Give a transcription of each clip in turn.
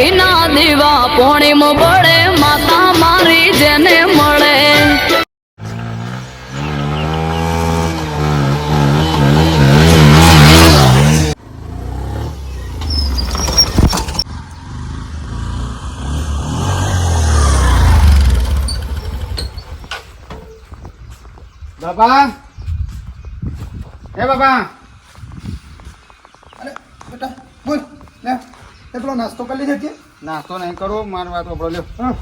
ઘીના દીવા પોણીમ બળે માતા મારી જેને મળે. બાપા. હે બાપા. અરે બેટા બોલ. એ પેલો નાસ્તો કરી લીધો કે? નાસ્તો નહીં કરો મારી વાત વાપરો લ્યો. હા.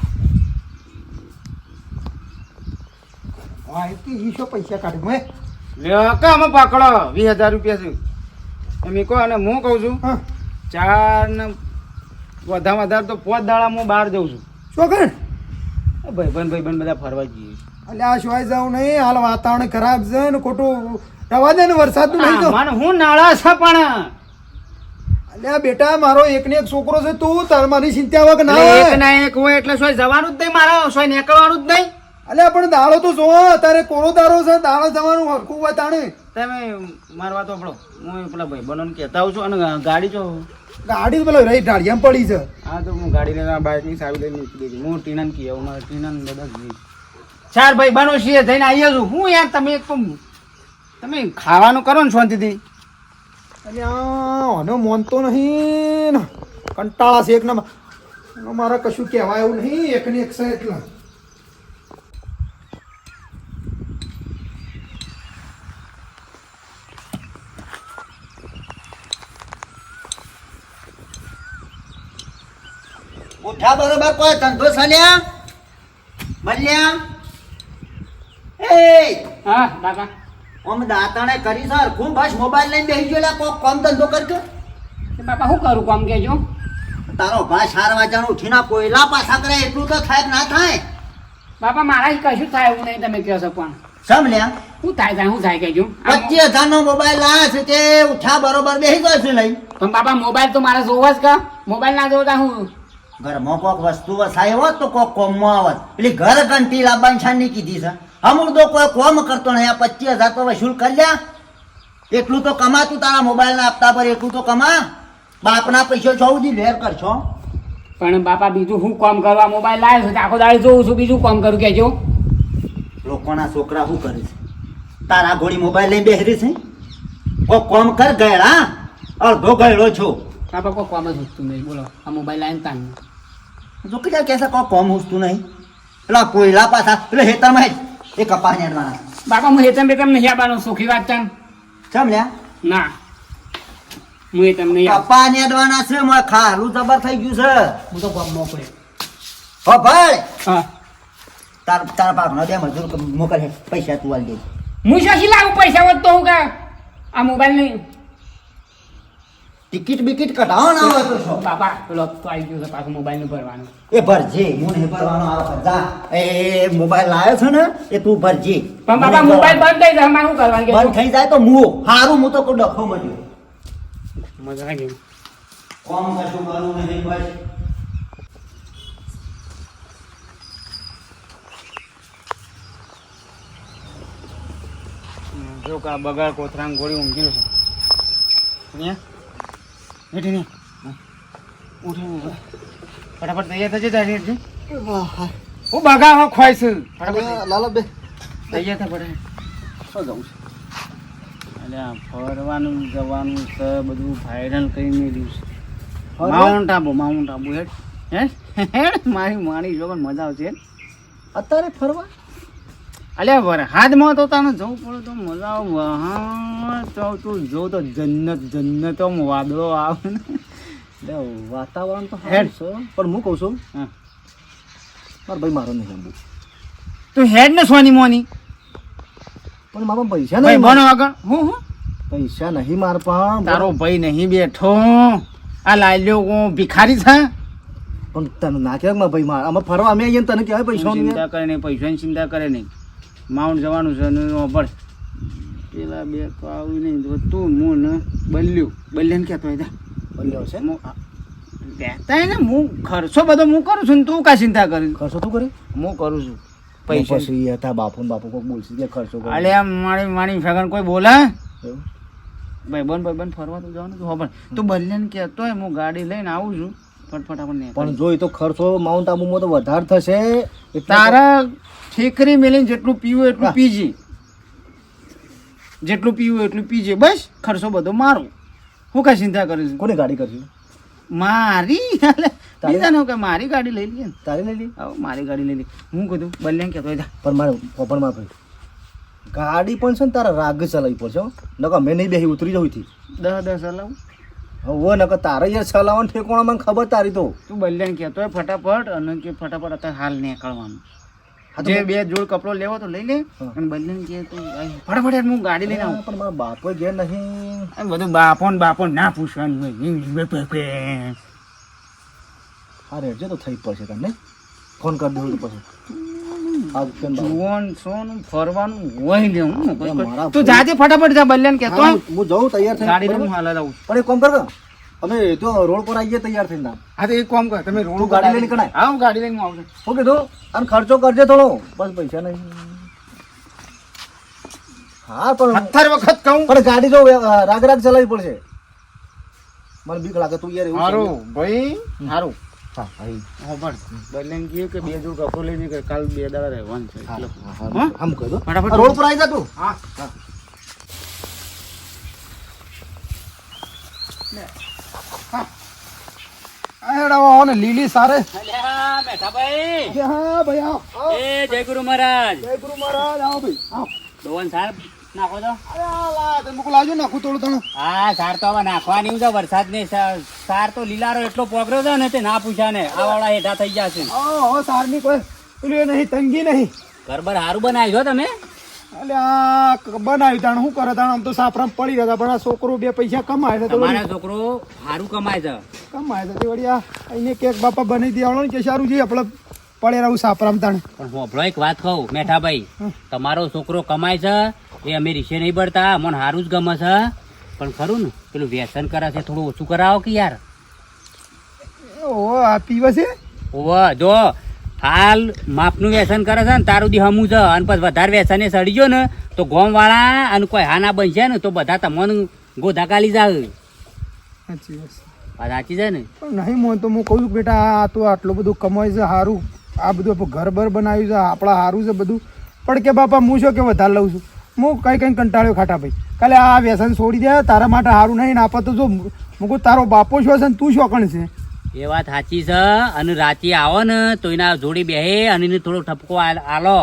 એ પૈસા કાઢ્યું મેં લ્યો કામ પકડો. વીસ હજાર રૂપિયા છે. એમ કહો અને હું કહું છું ચાર ને વધારે વધારે તો પાંચ દાડા હું બહાર જઉં છું. શું કર? ભાઈબંધ ભાઈબંધ બધા ફરવા જઈએ એટલે આ સિવાય જાવ નહીં? હાલ વાતાવરણ ખરાબ છે ને ખોટું. રવા દે ને વરસાદનું નહીં મને હું નાળા છે પણ. અલ્યા બેટા મારો એક ને એક છોકરો છે તું તાર મારી ચિંતા વગર ના હોય. એક ના એક હોય એટલે સોય જવાનું જ નહીં મારે સોય નીકળવાનું જ નહીં. અલ્યા પણ દાડો તો જો તારે કોરો દાડો છે દાડો જવાનું હરખું હોય તાણે. તમે મારવા તો પડો. હું પેલા ભાઈબંધોને કહેતા આવું છું અને ગાડી જો. ગાડી પેલો રહી ઢાળિયામાં પડી છે. હા તો હું ગાડી લઈને બાઇકની ચાવી લઈને નીકળી ગઈ હું ટીનાને કહી મારે ટીનાને બધા જ ચાર ભાઈ બનો છીએ જઈને આવીએ છું. હું યાર તમે એક તમે ખાવાનું કરો ને શાંતિથી. અલ્યા આનો મોનતો નહીં. ને. કંટાળા છે એક ના મારે કશું કહેવાય એવું નહીં એકની ને એક છે એટલા. ઉઠા બરોબર કોઈ ધંધો સલ્યા મલ્યા? એ હા કાકા. આમ દાતાણે કરી સર ખૂબ બસ મોબાઈલ લઈને બેસી ગયો કોક કોમ ધંધો કરજો. બાપા શું કરું કોમ કેજો તારો ભાઈ ચાર વાગ્યાનું ઉઠીને કોયલા પાછા કરે એટલું તો થાય ના થાય? બાપા મારા કશું થાય એવું નહીં તમે કહો છો પણ. સમલ્યા શું થાય થાય શું થાય કેજો પચીસ હજાર નો મોબાઈલ લાયા છે તે ઉઠા બરોબર બેસી ગયો છે લઈ પણ બાપા મોબાઈલ તો મારે જોવો જ કા. મોબાઈલ ના જોતા હું? ઘરમાં કોક વસ્તુ વસાય હોત તો કોક કોમમાં આવત. પેલી ઘર ઘંટી લાવવાની છાની કીધી છે. અમુક તો કોઈ કોમ કરતો નહીં. આ પચીસ હજાર તો વસૂલ કરી લ્યા એટલું તો કમા તું તારા મોબાઈલના આપતા પર એટલું તો કમા. બાપના પૈસો ચૌદી લેર કરશો. પણ બાપા બીજું હું કામ કરવા મોબાઈલ લાવ્યો છું? આખો દાડે જોઉં છું બીજું કામ કરું કેજો લોકોના છોકરા શું કરે છે? તારા ઘોડી મોબાઈલ લઈને બેહરી છે? કોઈ કોમ કર ગયેલા અડધો ગયેલો છો. બાપા કોઈ કોમ જ વસ્તુ નહીં. બોલો આ મોબાઈલ લાવીને તાંગ જો કે કેસે કોઈ કોમ હુસતું નહીં? પેલા કોયલા પાછા એટલે હેતરમાં એ કપા નેડવાના બાપા હું હેતમ બેતમ નહીં આવવાનો સુખી વાત ચાન સમલ્યા ના. હું એ તમને કપા નેડવાના છે મને ખારું જબર થઈ ગયું છે. હું તો કામ મોકલે. હો ભાઈ! હા. તાર તાર બાપ નો દે મજૂર મોકલે પૈસા તું આલ દે. હું શોખી લાવું પૈસા હોત તો હું કા? આ મોબાઈલ નહીં. ટિકિટ બિકિટ કઢાવો ના હોય તો બાપા પેલો તો આવી ગયો છે પાછો મોબાઈલનું ભરવાનું. એ ભરજે હું નહીં ભરવાનો આવે. જા. એ મોબાઈલ લાવ્યો છે ને એ તું ભરજે. પણ બાપા મોબાઈલ બંધ થઈ જાય મારે શું કરવાનું બંધ થઈ જાય તો મુઓ હારું હું તો કોઈ ડખો મળ્યો મજા આવી ગયું કોમ કશું કરવું નહીં બસ જો કા બગાડ કોથરામ ગોળી ઊંઘી છે. ને હેઠી ને. ઉઠી. ફટાફટ તૈયાર થજે તારી હેઠી. હું બગા હો ખોય છું ફટાફટ લાલા બે. તૈયાર થા પડે. શું જવું છે? અલ્યા ફરવાનું જવાનું છે બધું ફાઇનલ કરી મેળ્યું છે. માઉન્ટ આબુ માઉન્ટ આબુ હેડ. હેડ? મારી માણી જો પણ મજા આવશે અત્યારે ફરવા? અલ્યા વર હાથમાં તો તને જવું પડે તો મજા આવે. હા તો તું જો તો જન્નત જન્નત વાદળો આવે ને. વાતાવરણ તો હેડ. છે પણ હું કહું છું હા. મારો ભાઈ મારો નહીં જમવું. તું હેડ ને સોની મોની. પણ મારો પૈસા નહીં મને આગળ. હું હું? પૈસા નહીં માર પણ. તારો ભાઈ નહીં બેઠો. આ લાલ્યો હું ભિખારી છે. પણ તને ના કહેવાય ભાઈ મારા. અમે ફરવા અમે આવીએ તને કહેવાય પૈસા ચિંતા કરે નહીં પૈસાની ચિંતા કરે નહીં. માઉન્ટ જવાનું છે અને પણ પેલા બે તો આવી નહીં તો તું હું ને બલ્યું બલ્યાને કહેતો હોય બલ્યો છે? હું કહેતા ને હું ખર્ચો બધો હું કરું છું ને તું કા ચિંતા કરી. ખર્ચો તું કરી? હું કરું છું. પૈસા. સી હતા બાપુ બાપુ કોક બોલશે કે ખર્ચો અલે આમ મારી મારી ફેગન કોઈ બોલે? ભાઈ બન ભાઈ બન ફરવા તો જવાનું તું પણ તું બલ્યાને કહેતો હોય હું ગાડી લઈને આવું છું. ફટફટ આપણને પણ જોઈ તો ખર્ચો માઉન્ટ આબુમાં તો વધારે થશે તારા ઠેકરી મેલીને જેટલું પીવું એટલું. પીજે. જેટલું પીવું એટલું પીજે. બસ ખર્ચો બધો મારો. હું કઈ ચિંતા કરીશ કોની ગાડી કરશું મારી? બીજાને કે મારી ગાડી લઈ લઈએ તારી લઈ લઈ આવો મારી ગાડી લઈ લઈ હું કીધું બલ્યાને કહેતો હોય પણ મારે પણ મારે ગાડી પણ છે ને તારા રાગ ચલાવી પડશે હો. નકર મેં નહીં બેહી ઉતરી જવું થી દસ દસ હલાવું હવે નકર તારે યાર ચલાવવાનું ઠેકોણા મને ખબર તારી તો. તું બલ્યાને કહેતો હોય ફટાફટ અને કે ફટાફટ અત્યારે હાલ નીકળવાનું. જે બે જોડ કપડો લેવો તો લઈ લે. અને બલ્યાને કહે તો ફટાફટ યાર હું ગાડી લઈને આવું. પણ મારા બાપો ઘેર નહીં. એમ બધું બાપો ને બાપો ના પૂછવાનું આ રેડજો તો થઈ જ પડશે તમને ફોન કરી દઉં પછી? જુવાન સોનું ફરવાનું હોય ને હું તું જાજે ફટાફટ જા બલ્યાન કે હા, જઉં તૈયાર થઈ ગાડી હું હાલ લાવું પણ એક કામ કર અમે તો રોડ પર આવીએ તૈયાર થઈને. હા તો એક કામ કર તમે રોડ ગાડી લઈને કણાય હા હું ગાડી લઈને આવું છું. શું કીધું અને ખર્ચો કરજે થોડો. બસ પૈસા નહીં. હા પણ સત્તર વખત કહું. પણ ગાડી જો અ, રાગ રાગ ચલાવવી પડશે. મને બીક લાગે તું યાર એવું હારું ભાઈ હારું. હા હા પણ બલ્યાને કહે કે બે જોડ કપડો લઈને કે કાલ બે દાડા રહેવાનું છે હા, એટલે. હા, હા, હા? આમ કહી ફટાફટ રોડ પર આવી જા તું. હા. આવો લીલી સારે. મેઠાભાઈ. હા ભાઈ આવો. એ જય ગુરુ મહારાજ. જય ગુરુ મહારાજ આવો ભાઈ આવો. સાહેબ. નાખો તો. અરે આ લા તમે મોકલ આવજો નાખું થોડું થોડું હા સાર તો હવે નાખવાની છે વરસાદ ને સાર તો લીલારો એટલો પોગર્યો છે ને તે ના પૂછ્યા ને આ વાળા હેઠા થઈ જશે હવે સારની કોઈ પેલું નહીં તંગી નહીં. ઘર સારું બનાવી છો તમે? એટલે બનાવ્યું તાણ શું કરે તાણ આમ તો સાફરામ પડી હતા પણ આ છોકરો બે પૈસા કમાય છે તમારા છોકરો સારું કમાય છે. કમાય છે તે વળી આ એને કેક બાપા બની દેવાનો ને કે સારું છે આપણે પડે રહું સાપરામ તાણ. પણ હું એક વાત કહું મેઠાભાઈ તમારો છોકરો કમાય છે એ અમે રીસે નહીં પડતા મને સારું જ ગમે છે. પણ ખરું ને પેલું વ્યસન કરે છે થોડું ઓછું કરાવો કે યાર? ઓ આ પીવે છે? ઓવ જો હાલ માપનું વ્યસન કરે છે ને તારું દી હમું છે અને પછી વધારે વ્યસને સડી ગયો ને તો ગોમ વાળા અને કોઈ હાના બનશે ને તો બધા તમને ગોધા કાલી જાવ સાચી વાત છે. સાચી છે ને? નહીં મોન તો હું કહું છું બેટા આ તો આટલું બધું કમાય છે સારું આ બધું ઘર બર બનાવ્યું છે આપણા સારું છે બધું. પણ કે બાપા હું શું કે વધારે લઉં છું? હું કઈ કઈ કંટાળ્યો ખાટા ભાઈ. કાલે આ વ્યસન છોડી દે તારા માટે સારું નહીં આપા તો જો મૂકું તારો બાપો શું છે તું શું કણ છે? એ વાત સાચી છે અને રાતે આવો ને તો એના જોડી બેહે અને એને થોડો ઠપકો આલો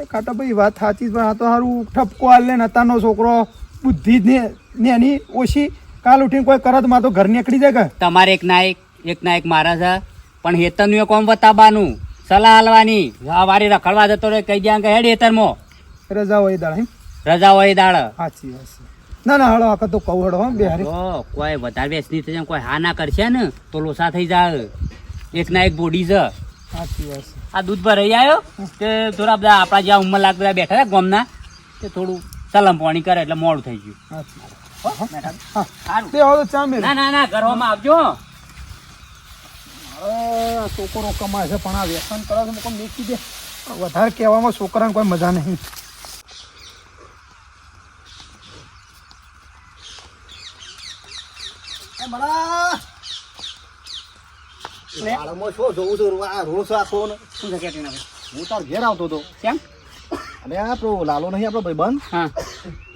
એ ખાટા ભાઈ વાત સાચી પણ આ તો સારું ઠપકો હાલ લે ને અત્યારનો છોકરો બુદ્ધિ ને એની ઓછી. કાલ ઉઠીને કોઈ કરતમાં તો ઘર નીકળી જાય કે? તમારે એક ના એક એક ના એક મારા છે પણ હેતરનું એ કોમ બતાવવાનું સલાહ હાલવાની વારે રખડવા જતો રહે કહી દે કે હેડ હેતરમાં રજા હોય દાળ એમ રજા હોય દાળ. સાચી વાત ના ના હળો આખા તો કહું હળો હો બે ઓ કોઈ વધારે વ્યસની થઈ જાય કોઈ હા ના કરશે ને તો લોસા થઈ જાય એક ના એક બોડી છે. સાચી વાત આ દૂધ પર રહી આવ્યો કે થોડા બધા આપણા જ્યાં ઉંમર લાગ બધા બેઠા હતા ગામના તે થોડું સલમ પાણી કરે એટલે મોડું થઈ ગયું. ના ના ના ઘરમાં આવજો. છોકરો કમાય છે પણ આ વ્યસન કરો છે મૂકો દે વધારે કહેવામાં છોકરાને કોઈ મજા નહીં એ બડા હાલમાં શું જોઉં છું? આ રોડ છે આખો ને. શું છે કેટીના હું તાર ઘેર આવતો હતો. કેમ? અને આ પેલો લાલો નહીં આપણો ભાઈબંધ? હા.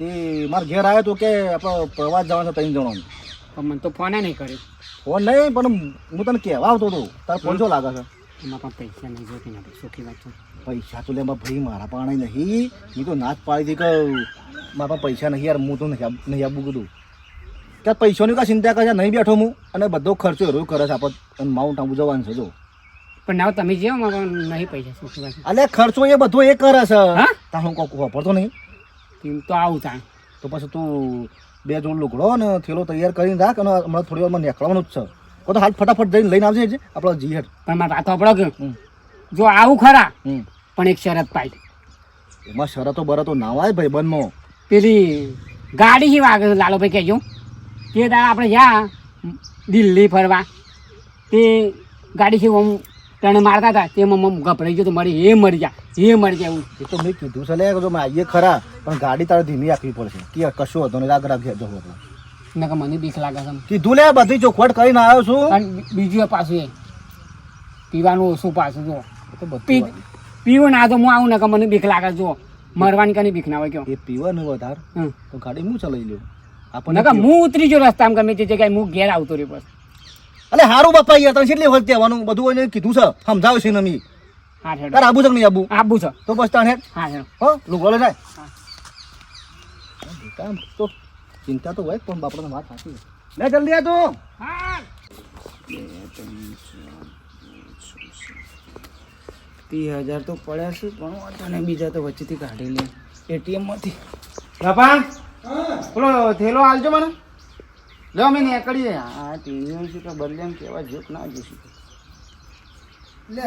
એ મારા ઘેર આવ્યો તો કે આપણો પ્રવાસ જવાનો છે ત્રણ જણો પણ મને તો ફોને નહીં કર્યો. ફોન નહીં પણ હું તને કહેવા આવતો હતો. તારે ફોન શું લાગે છે? એમાં પણ પૈસા નહીં જોતી ના સુખી વાત છે. પૈસા તો લે ભાઈ મારા પાસે નહીં. મેં તો નાચ પાડી હતી કે મારા પાસે પૈસા નહીં યાર હું તો નહીં નહીં આપું કીધું. કે પૈસાની કાંઈ ચિંતા કરે નહીં બેઠો હું. અને બધો ખર્ચો એરો કરે છે આપણે માઉન્ટ આબુ જવાનું છે જો. પણ ના તમે જેવો નહીં પૈસા અલે ખર્ચો એ બધો એ કરે છે. હા? તા હું કોઈ વાપરતો નહીં. તો આવું થાય. તો પછી તું બે જોડ લુગડો ને થેલો તૈયાર કરીને રાખ અને હમણાં થોડી વારમાં નીકળવાનું જ છે. કો તો હાલ ફટાફટ જઈને લઈને આવજે આપણો જીહેડ પણ મારે વાત સાંભળો કે. જો આવું ખરા પણ એક શરત પાઈ એમાં શરતો બરતો ના હોય ભાઈ બનમો પેલી ગાડી શી વાગે લાલોભાઈ કહેજો. તે દાડા આપણે જ્યાં દિલ્હી ફરવા તે ગાડી હું તને મારતા હતા. તેમાં મમ ગભરાઈ ગયો તો મરી એ મરી જા એ મરી જાય એ તો મેં કીધું છે લે તો જો આવીએ ખરા પણ ગાડી તારે ધીમી રાખવી પડશે. કે કશું હતો ને રાગ રાગ જવું આપણે નકર મને બીક લાગે છે કીધું લે બધી ચોખવટ કરીને આવ્યો છું. અને બીજું પાછું એ. પીવાનું ઓછું પાછું જો. એ તો બધું પીવું ના તો હું આવું નકર મને બીક લાગે જો. મરવાની કની બીક ના હોય કે એ પીવાનું વધારે. તો ગાડી હું ચલાવી લઉં પીવું. હું ઉતરી જો રસ્તામાં ગમે તે જગ્યાએ હું ઘેર આવતો રહ્યો બસ. અલે હારું બાપા યાર તમે કેટલી વખત કહેવાનું? બધું એને કીધું છે. સમજાવ્યું છે નમી મી. હા આબુ છે નહીં આબુ? આબુ છે. તો બસ તાણ હેડ. હા છે હો લુગડો લે જાય. કામ તો ચિંતા તો હોય પણ બાપડાને વાત સાચી. લે જલ્દી આ તું. હા ત્રીસ હજાર તો પડ્યા છે પણ વાંધો બીજા તો વચ્ચેથી કાઢી લે એટીએમમાંથી. બાપા પેલો થેલો આલજો મને. લો અમે નીકળીએ. આ ટીવીઓ શું કે બદલે એમ કેવા જોક ના જોશું. લે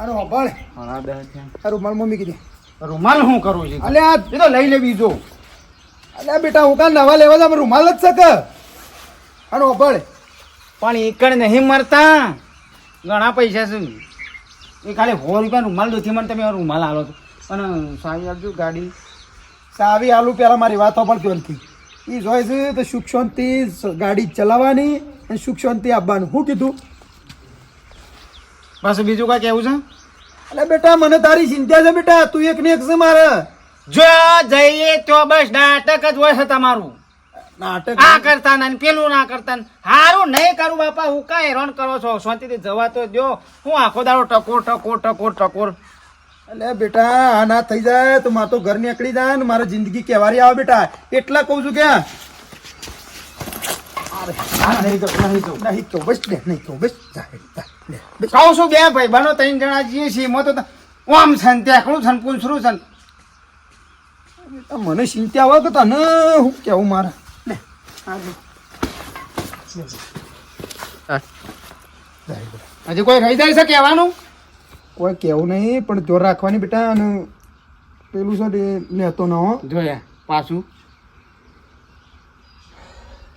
અરે હોભાળ. હા દસ છે. રૂમાલ મમ્મી કીધી. રૂમાલ શું કરું છું? અલે આ એ તો લઈ લે બીજો. અલે બેટા હું કા નવા લેવા જા રૂમાલ જ શકે અરે હોભાળ. પણ એકણ નહીં મરતા. ઘણા પૈસા છે. એ ખાલી સો રૂપિયા રૂમાલ નથી મને તમે રૂમાલ આલો છો. અને સારી આપજો ગાડી. સાવી આલુ પહેલાં મારી વાતો પણ નથી એ જોઈ છે તો સુખ શાંતિ ગાડી ચલાવવાની અને સુખ શાંતિ આપવાનું. શું કીધું? બસ બીજું કાંઈ કેવું છે? અલે બેટા મને તારી ચિંતા છે બેટા. તું એક ને એક છે મારે. જો જઈએ તો બસ નાટક જ હોય છે તમારું. નાટક? આ કરતા ને પેલું ના કરતા ને. હારું નહીં કરું બાપા હું કાંઈ હેરાન કરો છો? શાંતિથી જવા તો દો હું આખો દાડો ટકોર ટકોર ટકોર ટકોર. અલે બેટા આ ના થઈ જાય તો મારે તો ઘર નીકળી જાય ને મારે જિંદગી કેવારી આવે બેટા. એટલા કહું છું કે કહું, છું બે ભાઈ બનો ત્રણ જણા જઈએ છીએ મો તો ઓમ છન ત્યાંકડું છન પૂંછરું છન મને ચિંતા આવે કે તને હું કેવું મારે? લે. હજી કોઈ રહી જાય છે કહેવાનું? કોઈ કેવું નહીં પણ જોર રાખવાની બેટા અને પેલું છે લેતો ન હો. જોયા પાછું.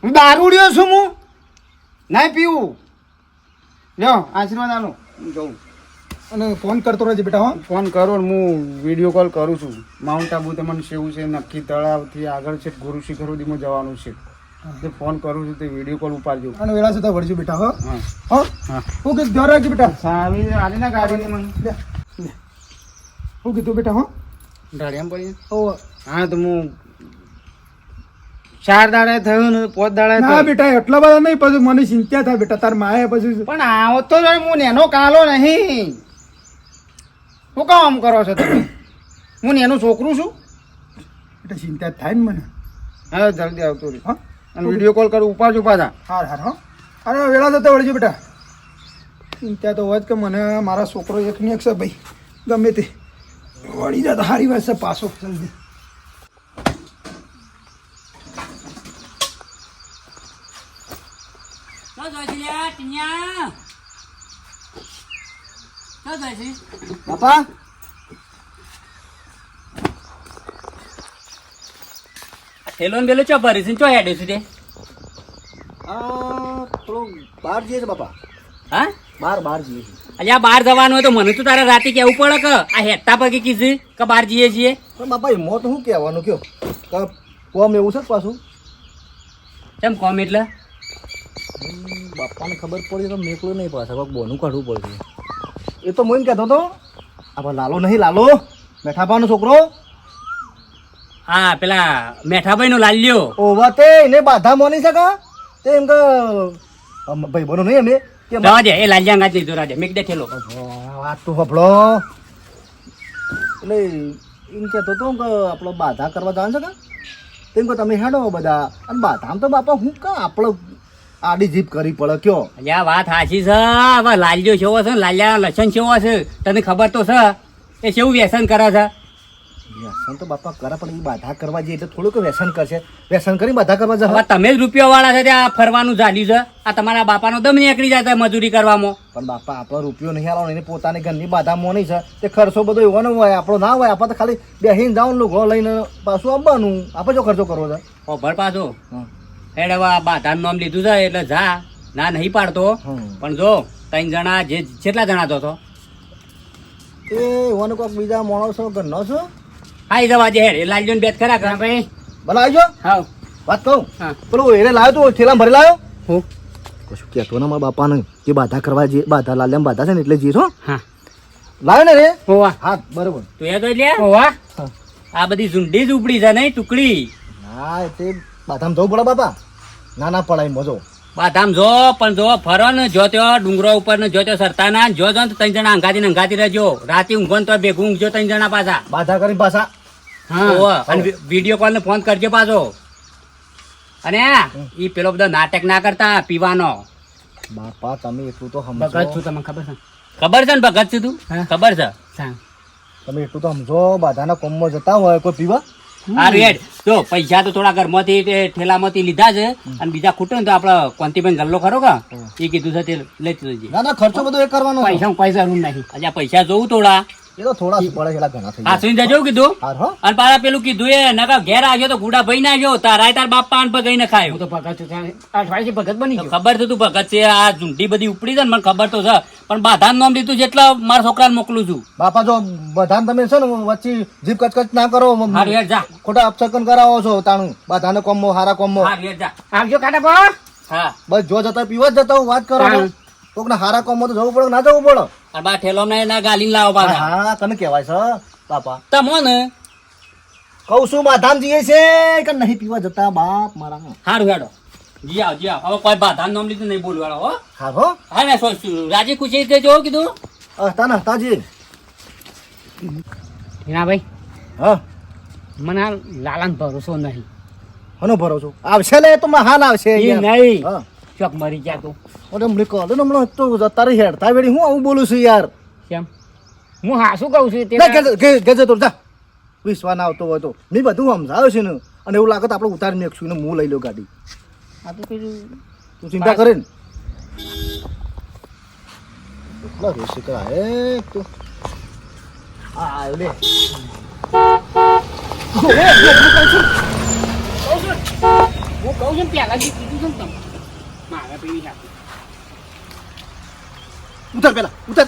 હું દારૂડિયો છું હું. નહીં પીવું. લ્યો આશીર્વાદ આલો. હું જઉં. અને ફોન કરતો રહેજે બેટા હો. ફોન કરો ને હું વીડિયો કોલ કરું છું. માઉન્ટ આબુ તમને સેવું છે નક્કી તળાવથી આગળ છે ગુરુ શિખર સુધીમાં જવાનું છે. તે ફોન કરું છું તે વીડિયો કોલ ઉપાડજો. અને વેળા સુધી વળજો બેટા હો. હા. હો. હા. હું કીધું ધ્યાન રાખજો બેટા. સાવી આલી ના ગાડી મને. હું કીધું બેટા હો. ઢાળિયામાં પડી? ઓ. હા તો હું ચાર દાડા થયું ને પોત દાડા ના બેટા એટલા બધા નહીં પછી મને ચિંતા થાય બેટા તાર માએ પછી પણ આવો તો હું નેનો કાલો નહીં. શું કામ કરો છો તમે? હું નેનું છોકરું છું? બેટા ચિંતા થાય ને મને. હા જલ્દી આવતો રહી. હા. અને વીડિયો કોલ કરું ઉપાડજો પાછા. હાર હાર હા. અરે વેળા જતા વળજો બેટા. ત્યાં તો હોય જ કે મને મારા છોકરો એક ને એક છે ભાઈ. ગમે તે. વળી જતા તો સારી વાત છે પાછો. જલ્દી. બાપા થેલો ને બેલો ચો ભરી છે ચો હેડે છે તે થોડું બહાર જઈએ છે બાપા. હા? બહાર બહાર જઈએ છીએ અલ્યા બહાર જવાનું હોય તો મને તો તારે રાતે કેવું પડે કે? આ હેતા પગે કીધું કે બહાર જઈએ છીએ? પણ બાપા એમાં તો શું કહેવાનું કયો? કે કોમ એવું છે પાછું? કેમ કોમ એટલે? બાપાને ખબર પડી તો મેકલું નહીં પાછા. કોઈક બોનું કાઢવું પડશે. એ તો હું એમ કહેતો હતો આપણે લાલો નહીં લાલો. મેઠાપાનો છોકરો. હા પેલા મેઠાભાઈ નો લાલ્યો. ઓવા તે એને બાધા મોની શકે તે એમ કે ભાઈ બનો નહીં અમે કે રાજે એ લાલ્યા ગાત લીધો રાજે. મેક દે થેલો વાત તો હભળો એટલે એમ કહેતો હતો કે આપણો બાધા કરવા જવાનું છે કે? તેમ કે તમે હેડો બધા. અને બાધામ તો બાપા હું કા આપણો આડી જીપ કરી પડે કયો? અલ્યા વાત સાચી છે. હવે લાલ્યો કેવો છે લાલ્યા લસણ કેવો છે? તને ખબર તો છે. એ કેવું વ્યસન કરે છે? વ્યસન તો બાપા કરે પણ એ બાધા કરવા જઈએ એટલે થોડુંક વ્યસન કરશે. વ્યસન કરી બાધા કરવા હવે જવા તમે જ રૂપિયા વાળા છે ત્યાં ફરવાનું ચાલ્યું છે. આ તમારા બાપાનો દમ નીકળી જાય મજૂરી કરવામાં. પણ બાપા આપણો રૂપિયો નહીં આવવાનો એને પોતાની ઘરની બાધા નહીં છે. તે ખર્ચો બધો એવો ન હોય આપણો ના હોય આપણે તો ખાલી બેસીને જાઉં લોકો લઈને પાછું આવવાનું. આપણે જો ખર્ચો કરવો છે. ઓભર પાછો. હં. હેડ હવે આ બાધાનું નામ લીધું છે એટલે જા. ના નહીં પાડતો. પણ જો ત્રણ જણા જે જેટલા જણા તો તો એ એવાનો કોક બીજા માણસો ઘરનો છો? હા જવા દે એ લાલજો બેત ખરા કરા ભાઈ. ભલા આવજો હા વાત કહું? હા. પેલું એને લાવ્યો તું થેલા ભરી લાવ્યો હું? કશું કહેતો ને મારા બાપાને કે બાધા કરવા જે બાધા લાલ્યા બાધા છે ને એટલે જઈશ હો હા. લાવ્યો ને રે? હોવા હા બરોબર. તું એ તો લે. હોવા આ? બધી ઝુંડી જ ઉપડી છે નહીં ટુકડી. ના તે બાધામ જવું પડે બાપા. ના ના પડાય મજો. બાધામ જો પણ જો ફરો ને જો ત્યો ડુંગરો ઉપર ને જો ત્યાં સરતા ના જો જો ત્રણ જણા અંગાતી ને અંગાતી રહેજો. રાતે ઊંઘો ને તો ભેગું ઊંઘજો ત્રણ જણા પાછા. બાધા કરી પાછા. ઓવે. અને વીડિયો કોલ ને ફોન કરજો પાછો. અને ઈ પેલો બધો નાટક ના કરતા પીવાનો. બાપા તમે એટલું તો ભગત છું તમને ખબર છે? ખબર છે ને ભગત છું તું? ખબર છે? તમે એટલું તો સમજો બાધાના કોમમાં જતા હોય કોઈ પીવા? આ રેડ. જો પૈસા તો થોડા ઘરમાંથી તે ઠેલામાંથી લીધા છે અને બીજા ખૂટે ને તો આપડે કોંતીબેન ગલ્લો ખરો કા? એ કીધું છે તે લેતું ના ના ખર્ચો બધો એ કરવાનો પૈસા પૈસા રૂમ નહીં. આજે પૈસા જોવું થોડા. એ તો થોડા પડે છે ઘણા થઈ જાય હાસવીને જજો કીધું? અને પાછા પેલું કીધું એ નકા ઘેર આવ્યો તો ગુડા ભાઈ ના ગયો તારા તાર બાપ પાન પર ગઈને હું ખાયો તો ભગત છું ત્યાં અઠવાડિયે ભગત બની ગયો. ખબર છે તું ભગત છે આ ઝૂંટી બધી ઉપડી છે ને મને ખબર તો છે. પણ બાધાનું નામ લીધું જેટલા મારા છોકરાને મોકલું છું. બાપા જો બધાને તમે છે ને વચ્ચે જીભ કચકચ ના કરો જા. ખોટા અપસકન કરાવો છો તાણું. બાધાને કોમો હારા કોમો જા. આવજો કાટા હા. બસ જો જતા પીવા જ જતા વાત કરો હા. કોક હારા કોમો તો જવું પડે ના જવું પડે. અને બા ઠેલો ને ના ગાલીને લાવો પાછા. હા તમે કહેવાય છો બાપા. તમો ને કઉ છું બાધામ જઈએ છે કે નહીં પીવા જતા બાપ મારા. હારું હેડો. જી આવ જી આવ. હવે કોઈ બાધાનું નામ લીધું નહીં બોલવાળો હો. હા હો. હા ને સો- રાજી ખુશી રીતે જો કીધું? હતા ને હતાજી ના ભાઈ હા. મને આ લાલાને ભરોસો નહીં. હનો ભરોસો? આવશે લે તો હાલ આવશે. નહીં. હા. ચોક મરી ગયા તું. અરે હમણાં કહો ને હમણાં તો જતા રહી હેડતા વેડી હું આવું બોલું છું યાર? કેમ? હું હાસું કહું છું તે ગેજે તો જા. વિશ્વાસ આવતો હોય તો. મેં બધું સમજાવ્યું છે ને અને એવું લાગે તો આપણે ઉતારી નાખશું ને હું લઈ લઉં ગાડી. આ તો પેલું તું ચિંતા કરે ને. એટલા રહેશે કે હે તું. આ લે. હું કહું છું જે કીધું છે ને તમે. મારે પીવી નાખું ઉતર પેલા ઉતર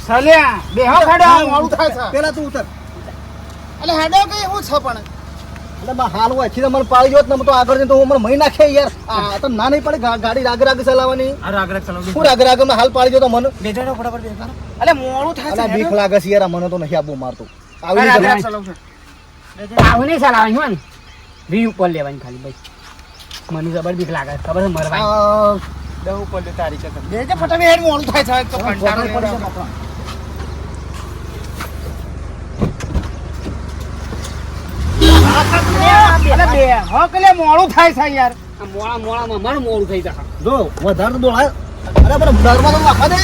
સલ્યા બેહો ખાડો મોડું થાય છે પેલા તું ઉતર એટલે હેડો કઈ એવું છે પણ એટલે બા હાલ હોય છે મને પાડી જોત ને તો આગળ જઈને તો હું મને મહી નાખે યાર આ તો ના નહીં પડે ગાડી રાગ રાગ ચલાવવાની આ રાગ રાગ ચલાવ હું રાગ રાગ હાલ પાડી મને બેજાડો ફટાફટ બેજાડો એટલે મોડું થાય છે બીક લાગે છે યાર મને તો નહીં આપવું મારતો આવી રાગ આવું નહીં હોય ને. વી ઉપર લેવાની ખાલી ભાઈ મને જબર બીક લાગે છે. ખબર છે મરવાની આ દવ ઉપર તારીખે બેજે ફટાફટ હેડ મોડું થાય છે તો કંટાળો પડે છે મોડું થાય છે યાર. મોડા મોડામાં મોળામાં મારું મોડું થઈ જશે. જો વધારે દોડાય. અરે બરાબર ડરમાં તો દે.